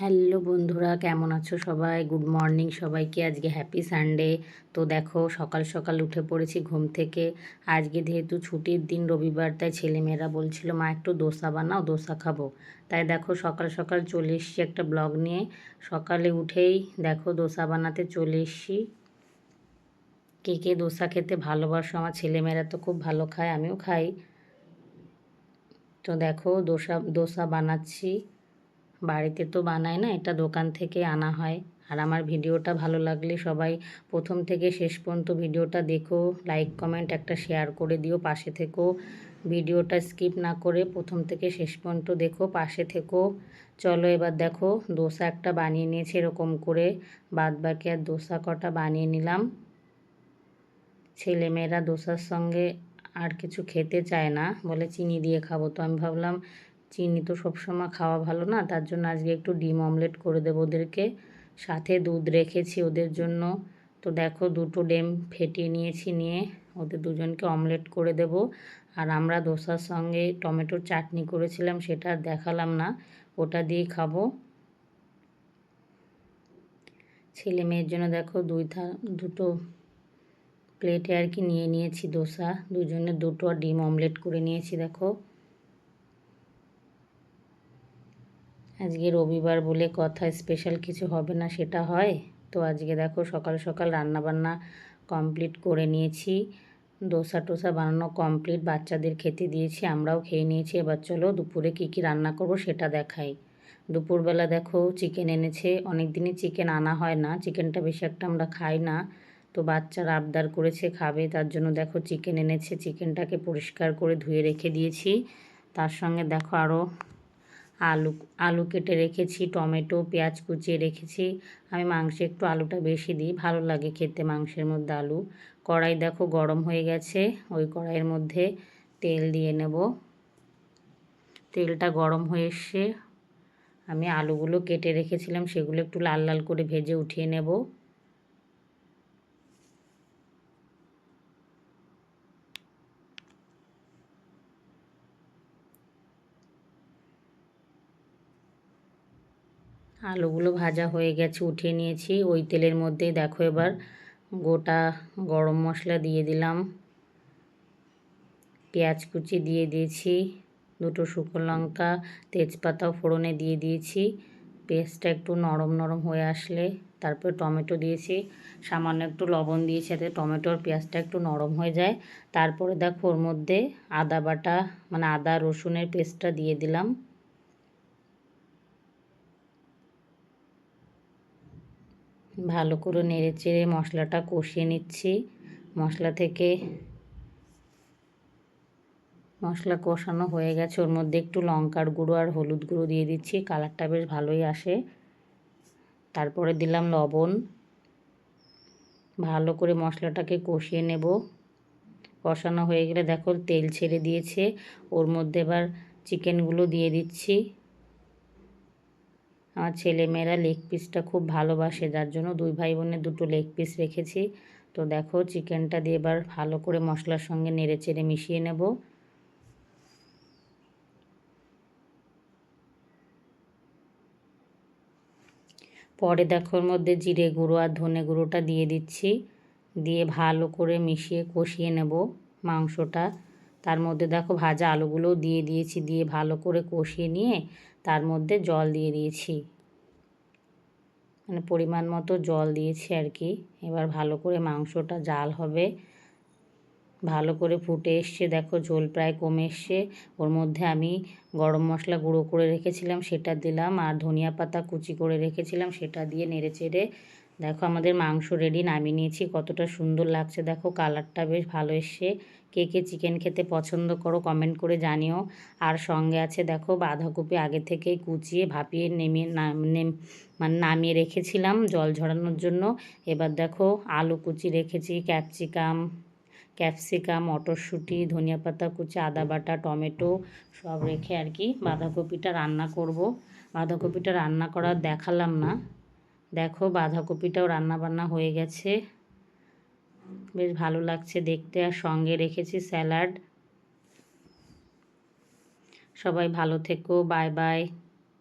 Hello বন্ধুরা, কেমন আছো সবাই? গুড মর্নিং সবাইকে। আজকে হ্যাপি সানডে তো দেখো, সকাল সকাল উঠে পড়েছি ঘুম থেকে। আজকে যেহেতু ছুটির দিন, রবিবার, তাই ছেলেমেয়েরা বলছিল, মা, একটু দোসা বানাও, দোসা খাব। তাই দেখো, সকাল সকাল চলে এসছি একটা ব্লগ নিয়ে। সকালে উঠেই দেখো, দোসা বানাতে চলে এসছি। কে কে দোসা খেতে ভালোবাসো? আমার ছেলেমেয়েরা তো খুব ভালো খায়, আমিও খাই। তো দেখো, দোসা দোসা বানাচ্ছি। বাড়িতে তো বানায় না, এটা দোকান থেকে আনা হয়। আর আমার ভিডিওটা ভালো লাগলে সবাই প্রথম থেকে শেষ পর্যন্ত ভিডিওটা দেখো লাইক কমেন্ট একটা শেয়ার করে দিও, পাশে থেকো। ভিডিওটা স্কিপ না করে প্রথম থেকে শেষ পর্যন্ত দেখো, পাশে থেকো। চলো এবার দেখো, দোসা একটা বানিয়ে নিয়েছি এরকম করে। বাদ বাকি আর দোসা কটা বানিয়ে নিলাম। ছেলেমেয়েরা দোসার সঙ্গে আর কিছু খেতে চায় না, বলে চিনি দিয়ে খাব। তো আমি ভাবলাম চিনি তো সবসময় খাওয়া ভালো না, তার জন্য আজকে একটু ডিম অমলেট করে দেবো ওদেরকে। সাথে দুধ রেখেছি ওদের জন্য। তো দেখো দুটো ডিম ফেটিয়ে নিয়েছি নিয়ে ওদের দুজনকে অমলেট করে দেব। আর আমরা দোসার সঙ্গে টমেটোর চাটনি করেছিলাম, সেটা দেখালাম না, ওটা দিয়ে খাব। ছেলে মেয়ের জন্য দেখো দুই থা, দুটো প্লেটে আর কি নিয়ে নিয়েছি দোসা। দুজনে দুটো ডিম অমলেট করে নিয়েছি, দেখো। আজকে রবিবার বলে কথা স্পেশাল কিছু হবে না, সেটা হয়। তো আজকে দেখো সকাল সকাল রান্না বান্না কমপ্লিট করে নিয়েছি। দোসা টোসা বানানো কমপ্লিট বাচ্চাদের খেতে দিয়েছি, আমরাও খেয়ে নিয়েছি। এবার চলো দুপুরে কী কী রান্না করব সেটা দেখাই। দুপুরবেলা দেখো চিকেন এনেছে অনেক দিনই চিকেন আনা হয় না চিকেনটা বেশি একটা আমরা খাই না। তো বাচ্চারা আবদার করেছে খাবে, তার জন্য দেখো চিকেন এনেছে চিকেনটাকে পরিষ্কার করে ধুয়ে রেখে দিয়েছি। তার সঙ্গে দেখো আরও আলু আলু কেটে রেখেছি, টমেটো, পেঁয়াজ কুচিয়ে রেখেছি। আমি মাংসে একটু আলুটা বেশি দিই, ভালো লাগে খেতে মাংসের মধ্যে আলু। কড়াই দেখো গরম হয়ে গেছে, ওই কড়াইয়ের মধ্যে তেল দিয়ে নেব। তেলটা গরম হয়ে এসছে, আমি আলুগুলো কেটে রেখেছিলাম, সেগুলো একটু লাল লাল করে ভেজে উঠিয়ে নেব। আলুগুলো ভাজা হয়ে গেছে, উঠিয়ে নিয়েছি। ওই তেলের মধ্যেই দেখো এবার গোটা গরম মশলা দিয়ে দিলাম। পেঁয়াজ কুচি দিয়ে দিয়েছি, দুটো শুকনো লঙ্কা তেজপাতাও ফোড়নে দিয়ে দিয়েছি। পেস্টটা একটু নরম নরম হয়ে আসলে তারপর টমেটো দিয়েছি। সামান্য একটু লবণ দিয়েছি যাতে টমেটোর পেঁয়াজটা একটু নরম হয়ে যায়। তারপরে দেখো ওর মধ্যে আদা বাটা মানে আদা রসুনের পেস্টটা দিয়ে দিলাম। ভালো করে নেড়ে চেড়ে মশলাটা কষিয়ে নিচ্ছি। মশলা থেকে মশলা কষানো হয়ে গেছে। ওর মধ্যে একটু লঙ্কার গুঁড়ো আর হলুদ গুঁড়ো দিয়ে দিচ্ছি। কালারটা বেশ ভালোই আসে। তারপরে দিলাম লবণ। ভালো করে মশলাটাকে কষিয়ে নেব। কষানো হয়ে গেলে দেখো তেল ছেড়ে দিয়েছে। ওর মধ্যে এবার চিকেনগুলো দিয়ে দিচ্ছি। আমার ছেলেমেয়েরা লেগ পিসটা খুব ভালোবাসে, যার জন্য দুই ভাই বোনের দুটো লেগ পিস রেখেছি। তো দেখো, চিকেনটা দিয়ে এবার ভালো করে মশলার সঙ্গে নেড়ে চেড়ে মিশিয়ে নেব। পরে দেখো ওর মধ্যে জিরে গুঁড়ো আর ধনে গুঁড়োটা দিয়ে দিচ্ছি। দিয়ে ভালো করে মিশিয়ে কষিয়ে নেব মাংসটা। তার মধ্যে দেখো, ভাজা আলুগুলোও দিয়ে দিয়েছি। দিয়ে ভালো করে কষিয়ে নিয়ে তার মধ্যে জল দিয়ে দিয়েছি। মানে পরিমাণ মতো জল দিয়েছি আর কি। এবার ভালো করে মাংসটা জাল হবে। ভালো করে ফুটে এসছে, দেখো ঝোল প্রায় কমে এসছে। ওর মধ্যে আমি গরম মশলা গুঁড়ো করে রেখেছিলাম, সেটা দিলাম। আর ধনিয়া পাতা কুচি করে রেখেছিলাম, সেটা দিয়ে নেড়ে চেড়ে দেখো আমাদের মাংস রেডি নামিয়ে নিয়েছি, কতটা সুন্দর লাগছে। দেখো কালারটা বেশ ভালো এসছে। কে কে চিকেন খেতে পছন্দ করো কমেন্ট করে জানিও। আর সঙ্গে আছে দেখো বাঁধাকপি আগে থেকেই কুচিয়ে, ভাপিয়ে নেমে মানে নামিয়ে রেখেছিলাম জল ঝরানোর জন্য। এবার দেখো আলু কুচি রেখেছি ক্যাপসিকাম ক্যাপসিকাম মটরশুঁটি, ধনিয়া পাতা কুচি, আদা বাটা, টমেটো সব রেখে আর কি বাঁধাকপিটা রান্না করব। বাঁধাকপিটা রান্না করার দেখালাম না। দেখো বাঁধাকপিটাও রান্না বান্না হয়ে গেছে। বেশ ভালো লাগছে দেখতে আর সঙ্গে রেখেছি স্যালাড। সবাই ভালো থেকো, বাই বাই।